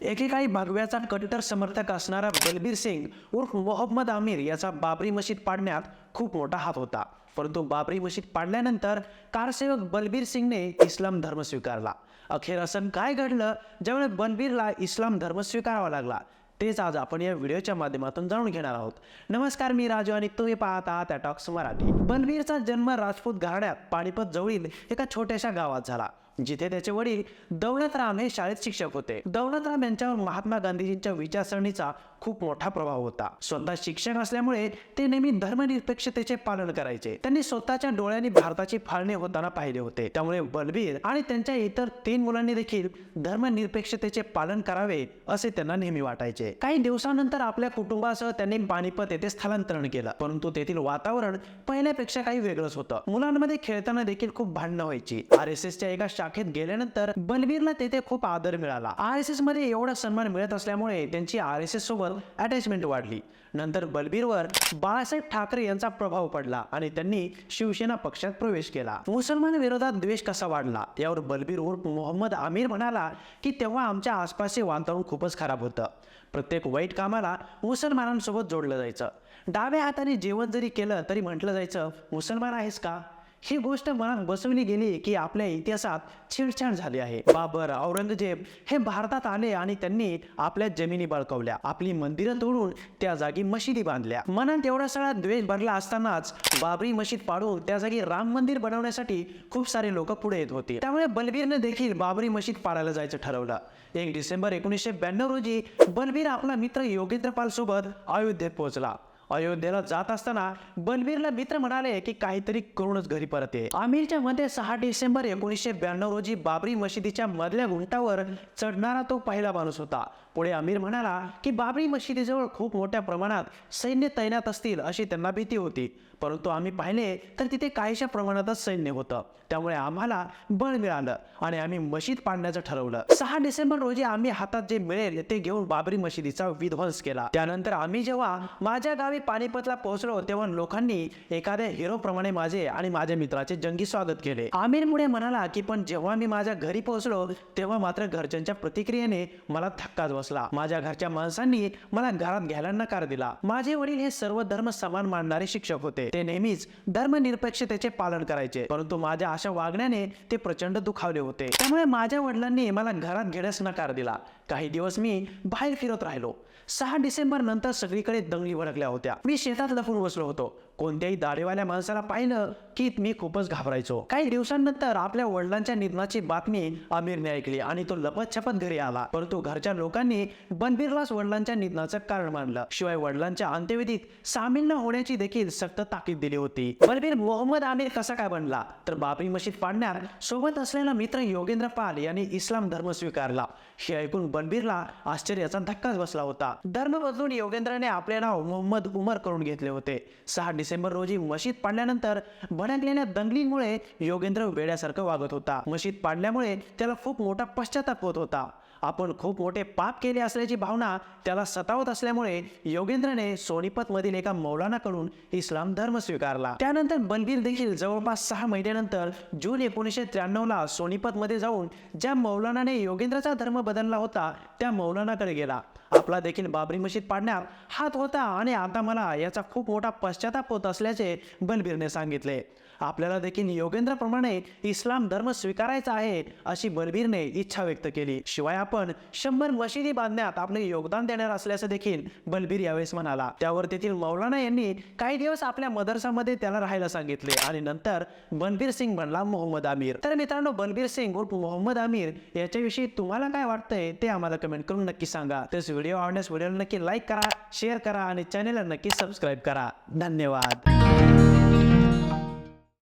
एकेकाळी भगव्याचा कट्टर समर्थक असणारा बलबीर सिंग उर्फ मोहम्मद आमिर याचा बाबरी मशीद पाडण्यात खूप मोठा हात होता. परंतु बाबरी मशीद पाडल्यानंतर कारसेवक बलबीर सिंगने इस्लाम धर्म स्वीकारला. अखेर असं काय घडलं? ज्यामुळे बलबीरला इस्लाम धर्म स्वीकारावा लागला. तेच आज आपण या व्हिडिओच्या माध्यमातून जाणून घेणार आहोत. नमस्कार मी राजू आणि तुम्ही पाहत आहात टॉक्स मराठी. बलबीरचा जन्म राजपूत घराण्यात पाणीपत जवळील एका छोट्याशा गावात झाला. जिथे त्याचे वडील दौलतराम हे शाळेत शिक्षक होते. दौलतराम यांच्यावर महात्मा गांधीजींच्या विचारसरणीचा खूप मोठा प्रभाव होता. स्वतः शिक्षक असल्यामुळे ते नेहमी धर्मनिरपेक्षतेचे पालन करायचे. त्यांनी स्वतःच्या डोळ्यांनी भारताची फाळणी होताना पाहिले होते. त्यामुळे बलबीर आणि त्यांच्या इतर तीन मुलांनी देखील धर्मनिरपेक्षतेचे पालन करावे असे त्यांना नेहमी वाटायचे. काही दिवसानंतर आपल्या कुटुंबासह त्यांनी पानिपत येथे स्थलांतरण केलं. परंतु तेथील वातावरण पहिल्यापेक्षा काही वेगळंच होतं. मुलांमध्ये खेळताना देखील खूप भांडणं व्हायची. आर एस एसच्या एका शाखेत गेल्यानंतर बलबीरला तेथे खूप आदर मिळाला. आर एस एसमध्ये एवढा सन्मान मिळत असल्यामुळे त्यांची आर एस एस सोबत अटॅचमेंट वाढली. नंतर बलबीरवर बाळासाहेब ठाकरे यांचा प्रभाव पडला आणि त्यांनी शिवसेना पक्षात प्रवेश केला. मुसलमान विरोधात द्वेष कसा वाढला? यावर बलबीर उर्फ मोहम्मद आमिर म्हणाला की तेव्हा आमच्या आसपासचे वातावरण खूपच खराब होतं. प्रत्येक वाईट कामाला मुसलमानांसोबत जोडलं जायचं. डाव्या हाताने जेवण जरी केलं तरी म्हटलं जायचं मुसलमान आहेस का? ही गोष्ट मनात बसवली गेली की आपल्या इतिहासात छेडछाड झाली आहे. बाबर औरंगजेब हे भारतात आले आणि त्यांनी आपल्या जमिनी बळकवल्या. आपली मंदिरं तोडून त्या जागी मशिदी बांधल्या. मनात एवढा सगळा द्वेष भरला असतानाच बाबरी मशीद पाडून त्या जागी राम मंदिर बनवण्यासाठी खूप सारे लोक पुढे येत होते. त्यामुळे बलबीरने देखील बाबरी मशीद पाडायला जायचं ठरवलं. एक डिसेंबर एकोणीसशे ब्याण्णव रोजी बलबीर आपला मित्र योगेंद्रपाल सोबत अयोध्येत पोहोचला. अयोध्येला जात असताना बनवीरला मित्र म्हणाले की काहीतरी करूनच घरी परत ये आमिरच्या मते सहा डिसेंबर एकोणीसशे ब्याण्णव रोजी बाबरी मशिदीच्या मधल्या घुंटावर चढणारा तो पहिला माणूस होता. पुढे अमीर म्हणाला की बाबरी मशिदीजवळ खूप मोठ्या प्रमाणात सैन्य तैनात असतील अशी त्यांना भीती होती. परंतु आम्ही पाहिले तर तिथे काहीशा प्रमाणातच सैन्य होतं. त्यामुळे आम्हाला बळ मिळालं आणि आम्ही मशीद पाडण्याचं ठरवलं. सहा डिसेंबर रोजी आम्ही हातात जे मिळेल ते घेऊन बाबरी मशिदीचा विध्वंस केला. त्यानंतर आम्ही जेव्हा माझ्या गावी पानिपतला पोहोचलो तेव्हा लोकांनी एखाद्या हिरो प्रमाणे माझे आणि माझ्या मित्राचे जंगी स्वागत केले. आमिर मुळे म्हणाला की पण जेव्हा मी माझ्या घरी पोहोचलो तेव्हा मात्र घरच्यांच्या प्रतिक्रियेने मला धक्काच बसला. बसला माझ्या घरच्या माणसांनी मला घरात घ्यायला नकार दिला. माझे वडील हे सर्व धर्म समान मानणारे शिक्षक होते. ते नेहमीच धर्मनिरपेक्षतेचे पालन करायचे. परंतु माझ्या अशा वागण्याने ते प्रचंड दुखावले होते. त्यामुळे माझ्या वडिलांनी मला घरात घेण्यास नकार दिला. काही दिवस मी बाहेर फिरत राहिलो. सहा डिसेंबर नंतर सगळीकडे दंगली भडकल्या होत्या. मी शेतात लपून बसलो होतो. कोणत्याही दाढीवाल्या माणसाला पाहिलं की मी खूपच घाबरायचो. काही दिवसांनंतर आपल्या वडिलांच्या निधनाची बातमी आमिरने ऐकली आणि तो लपत छपत घरी आला. परंतु घरच्या लोकांनी बनबीरलाच वडिलांच्या निधनाचं कारण मानलं. शिवाय वडिलांच्या अंत्यविधीत सामील न होण्याची देखील सक्त ताकीद दिली होती. बनबीर मोहम्मद आमिर कसा काय बनला? तर बाबरी मशीद पाडण्यात सोबत असलेला मित्र योगेंद्र पाल यांनी इस्लाम धर्म स्वीकारला. हे ऐकून बनबीरला आश्चर्याचा धक्काच बसला होता. धर्म बदलून योगेंद्रने आपले नाव मोहम्मद उमर करून घेतले होते. सहा डिसेंबर रोजी मशीद पाडल्यानंतर भडकलेल्या दंगलीमुळे योगेंद्र वेड्यासारखं वागत होता. मशीद पाडल्यामुळे त्याला खूप मोठा पश्चाताप होत होता. आपण खूप मोठे पाप केले असल्याची भावना त्याला सतावत असल्यामुळे योगेंद्रने सोनीपत मधील एका मौलानाकडून इस्लाम धर्म स्वीकारला. त्यानंतर बलबीर देखील जवळपास सहा महिन्यानंतर जून एकोणीसशे त्र्याण्णव ला सोनीपत मध्ये जाऊन ज्या मौलानाने योगेंद्रचा धर्म बदलला होता त्या मौलानाकडे गेला. आपला देखील बाबरी मशीद पाडण्यात हात होता आणि आता मला याचा खूप मोठा पश्चाताप होत असल्याचे बलबीरने सांगितले. आपल्याला देखील योगेंद्रप्रमाणे इस्लाम धर्म स्वीकारायचा आहे अशी बलबीरने इच्छा व्यक्त केली. शिवाय आपण शंभर मशिदी बांधण्यात आपले योगदान देणार असल्याचं देखील बलबीर यावेळेस म्हणाला. त्यावर तेथील मौलाना यांनी काही दिवस आपल्या मदरसामध्ये त्याला राहायला सांगितले आणि नंतर बलबीर सिंग बनला मोहम्मद आमिर. तर मित्रांनो बलबीर सिंग उर्फ मोहम्मद आमिर याच्याविषयी तुम्हाला काय वाटतंय ते आम्हाला कमेंट करून नक्की सांगा. तसेच व्हिडिओ आवडण्यास व्हिडिओला नक्की लाईक करा शेअर करा आणि चॅनेलला नक्की सबस्क्राईब करा. धन्यवाद. धन्यवाद